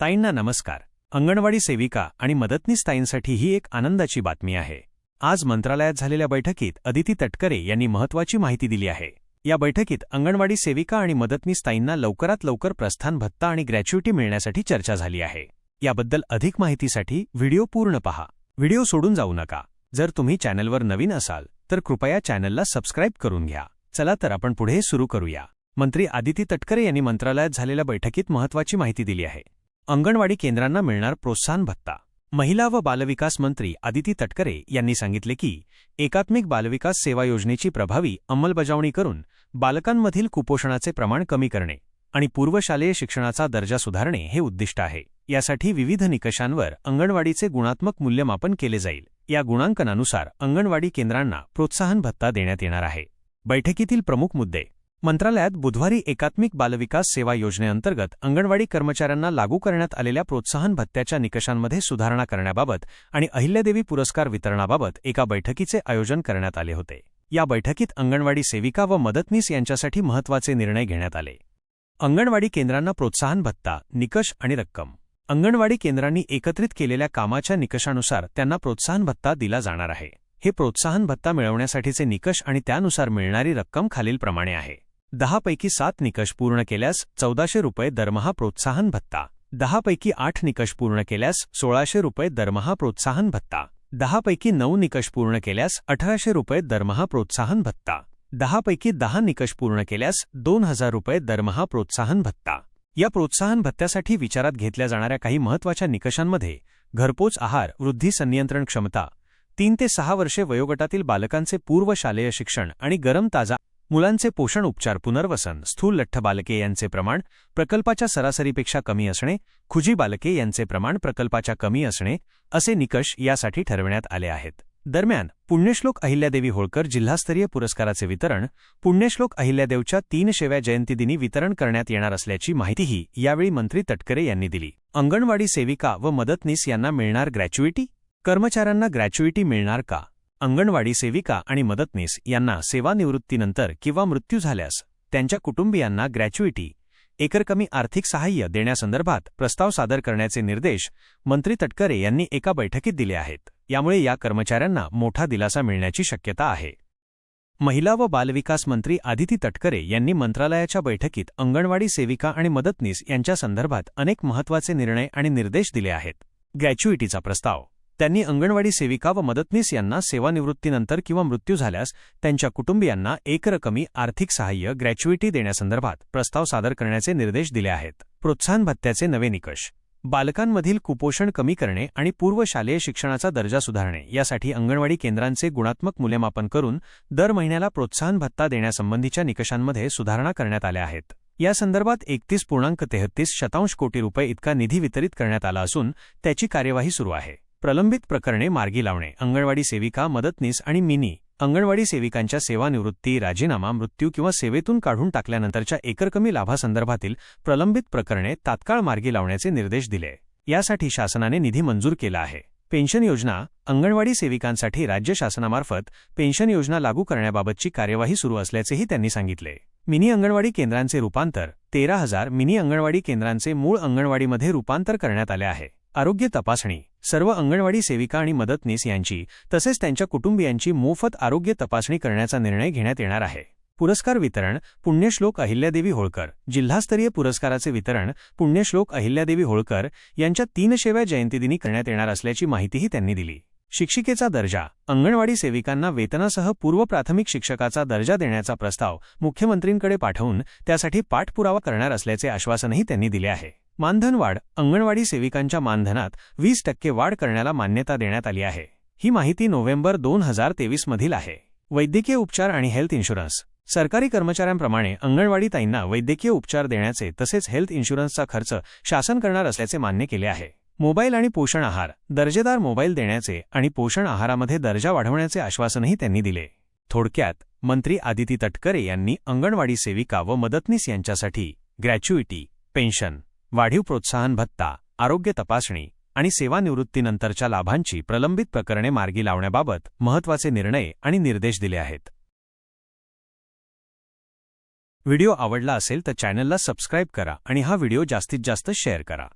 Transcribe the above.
ताईंना नमस्कार. अंगणवाडी सेविका आणि मदतनीस ताईंसाठी ही एक आनंदाची बातमी आहे. आज मंत्रालयात झालेल्या बैठकीत अदिती तटकरे यांनी महत्वाची माहिती दिली आहे. या बैठकीत अंगणवाडी सेविका आणि मदतनीस ताईंना लवकरात लवकर प्रस्थान भत्ता आणि ग्रॅच्युइटी मिळण्यासाठी चर्चा झाली आहे. याबद्दल अधिक माहितीसाठी व्हिडिओ पूर्ण पहा. व्हिडिओ सोडून जाऊ नका. जर तुम्ही चॅनलवर नवीन असाल तर कृपया चॅनलला सबस्क्राईब करून घ्या. चला तर आपण पुढे सुरू करूया. मंत्री आदिती तटकरे यांनी मंत्रालयात झालेल्या बैठकीत महत्वाची माहिती दिली आहे. अंगणवाडी केंद्रांना मिळणार प्रोत्साहन भत्ता. महिला व बालविकास मंत्री आदिती तटकरे यांनी सांगितले की एकात्मिक बालविकास सेवा योजनेची प्रभावी अंमलबजावणी करून बालकांमधील कुपोषणाचे प्रमाण कमी करणे आणि पूर्वशालेय शिक्षणाचा दर्जा सुधारणे हे उद्दिष्ट आहे. यासाठी विविध निकषांवर अंगणवाडीचे गुणात्मक मूल्यमापन केले जाईल. या गुणांकनानुसार अंगणवाडी केंद्रांना प्रोत्साहन भत्ता देण्यात येणार आहे. बैठकीतील प्रमुख मुद्दे मंत्रालयात बुधवारी एकात्मिक बालविकास सेवा योजनेअंतर्गत अंगणवाडी कर्मचाऱ्यांना लागू करण्यात आलेल्या प्रोत्साहन भत्त्याच्या निकषांमध्ये सुधारणा करण्याबाबत आणि अहिल्यादेवी पुरस्कार वितरणाबाबत एका बैठकीचे आयोजन करण्यात आले होते. या बैठकीत अंगणवाडी सेविका व मदतनीस यांच्यासाठी महत्त्वाचे निर्णय घेण्यात आले. अंगणवाडी केंद्रांना प्रोत्साहन भत्ता निकष आणि रक्कम. अंगणवाडी केंद्रांनी एकत्रित केलेल्या कामाच्या निकषानुसार त्यांना प्रोत्साहन भत्ता दिला जाणार आहे. हे प्रोत्साहन भत्ता मिळवण्यासाठीचे निकष आणि त्यानुसार मिळणारी रक्कम खालीलप्रमाणे आहे. दहापैकी सात निकष पूर्ण केल्यास चौदाशे रुपये दरमहा प्रोत्साहन भत्ता. दहापैकी आठ निकष पूर्ण केल्यास सोळाशे रुपये दरमहा प्रोत्साहन भत्ता. दहापैकी नऊ निकष पूर्ण केल्यास अठराशे रुपये दरमहा प्रोत्साहन भत्ता. दहापैकी दहा निकष पूर्ण केल्यास दोन हजार रुपये दरमहा प्रोत्साहन भत्ता. या प्रोत्साहन भत्त्यासाठी विचारात घेतल्या जाणाऱ्या काही महत्त्वाच्या निकषांमध्ये घरपोच आहार वृद्धी संनियंत्रण क्षमता तीन ते सहा वर्षे वयोगटातील बालकांचे पूर्व शालेय शिक्षण आणि गरम ताजा मुलांचे पोषण उपचार पुनर्वसन स्थूल लठ्ठ बालके यांचे प्रमाण प्रकल्पाच्या सरासरीपेक्षा कमी असणे खुजी बालके यांचे प्रमाण प्रकल्पाच्या कमी असणे असे निकष यासाठी ठरविण्यात आले आहेत. दरम्यान पुण्यश्लोक अहिल्यादेवी होळकर जिल्हास्तरीय पुरस्काराचे वितरण पुण्यश्लोक अहिल्यादेवच्या तीन शेव्या जयंतीदिनी वितरण करण्यात येणार असल्याची माहितीही यावेळी मंत्री तटकरे यांनी दिली. अंगणवाडी सेविका व मदतनीस यांना मिळणार ग्रॅच्युइटी कर्मचाऱ्यांना ग्रॅच्युइटी मिळणार का? अंगणवाडी सेविका आणि मदतनीस यांना सेवानिवृत्तीनंतर किंवा मृत्यू झाल्यास त्यांच्या कुटुंबियांना ग्रॅच्युइटी एकरकमी आर्थिक सहाय्य देण्यासंदर्भात प्रस्ताव सादर करण्याचे निर्देश मंत्री तटकरे यांनी एका बैठकीत दिले आहेत. यामुळे या कर्मचाऱ्यांना मोठा दिलासा मिळण्याची शक्यता आहे. महिला व बालविकास मंत्री आदिती तटकरे यांनी मंत्रालयाच्या बैठकीत अंगणवाडी सेविका आणि मदतनीस यांच्या संदर्भात अनेक महत्त्वाचे निर्णय आणि निर्देश दिले आहेत. ग्रॅच्युइटीचा प्रस्ताव त्यांनी अंगणवाडी सेविका व मदतनीस यांना सेवानिवृत्तीनंतर किंवा मृत्यू झाल्यास त्यांच्या कुटुंबियांना एकरकमी आर्थिक सहाय्य ग्रॅच्युइटी देण्यासंदर्भात प्रस्ताव सादर करण्याचे निर्देश दिले आहेत. प्रोत्साहन भत्त्याचे नवे निकष. बालकांमधील कुपोषण कमी करणे आणि पूर्व शालेय शिक्षणाचा दर्जा सुधारणे यासाठी अंगणवाडी केंद्रांचे गुणात्मक मूल्यमापन करून दर महिन्याला प्रोत्साहन भत्ता देण्यासंबंधीच्या निकषांमध्ये सुधारणा करण्यात आल्या आहेत. यासंदर्भात एकतीस पूर्णांक तेहत्तीस शतांश कोटी रुपये इतका निधी वितरित करण्यात आला असून त्याची कार्यवाही सुरू आहे. प्रलंबित प्रकरणे मार्गी लावणे. अंगणवाडी सेविका मदतनीस आणि मिनी. अंगणवाडी सेविकांच्या सेवानिवृत्ती राजीनामा मृत्यू किंवा सेवेतून काढून टाकल्यानंतरच्या एकरकमी लाभासंदर्भातील प्रलंबित प्रकरणे तात्काळ मार्गी लावण्याचे निर्देश दिले. यासाठी शासनाने निधी मंजूर केला आहे. पेन्शन योजना अंगणवाडी सेविकांसाठी राज्य शासनामार्फत पेन्शन योजना लागू करण्याबाबतची कार्यवाही सुरू असल्याचेही त्यांनी सांगितले. मिनी अंगणवाडी केंद्रांचे रूपांतर. तेरा हजार मिनी अंगणवाडी केंद्रांचे मूळ अंगणवाडीमध्ये रूपांतर करण्यात आले आहे. आरोग्य तपासणी सर्व अंगणवाडी सेविका आणि मदतनीस यांची तसेच त्यांच्या कुटुंबियांची मोफत आरोग्य तपासणी करण्याचा निर्णय घेण्यात येणार आहे. पुरस्कार वितरण पुण्यश्लोक अहिल्यादेवी होळकर जिल्हास्तरीय पुरस्काराचे वितरण पुण्यश्लोक अहिल्यादेवी होळकर यांच्या तीनशेव्या जयंतीदिनी करण्यात येणार असल्याची माहितीही त्यांनी दिली. शिक्षिकेचा दर्जा अंगणवाडी सेविकांना वेतनासह पूर्व प्राथमिक शिक्षकाचा दर्जा देण्याचा प्रस्ताव मुख्यमंत्रींकडे पाठवून त्यासाठी पाठपुरावा करणार असल्याचे आश्वासनही त्यांनी दिले आहे. मानधनवाढ अंगणवाडी सेविकांच्या मानधनात वीस टक्के वाढ करण्याला मान्यता देण्यात आली आहे. ही माहिती नोव्हेंबर दोन हजार तेवीसमधील आहे. वैद्यकीय उपचार आणि हेल्थ इन्शुरन्स. सरकारी कर्मचाऱ्यांप्रमाणे अंगणवाडी ताईंना वैद्यकीय उपचार देण्याचे तसेच हेल्थ इन्शुरन्सचा खर्च शासन करणार असल्याचे मान्य केले आहे. मोबाईल आणि पोषण आहार दर्जेदार मोबाईल देण्याचे आणि पोषण आहारामध्ये दर्जा वाढवण्याचे आश्वासनही त्यांनी दिले. थोडक्यात मंत्री आदिती तटकरे यांनी अंगणवाडी सेविका व मदतनीस यांच्यासाठी ग्रॅच्युइटी पेन्शन वाढीव प्रोत्साहन भत्ता आरोग्य तपासणी आणि सेवानिवृत्तीनंतरच्या लाभांची प्रलंबित प्रकरणे मार्गी लावण्याबाबत महत्त्वाचे निर्णय आणि निर्देश दिले आहेत. व्हिडिओ आवडला असेल तर चॅनलला सबस्क्राईब करा आणि हा व्हिडिओ जास्तीत जास्त शेअर करा.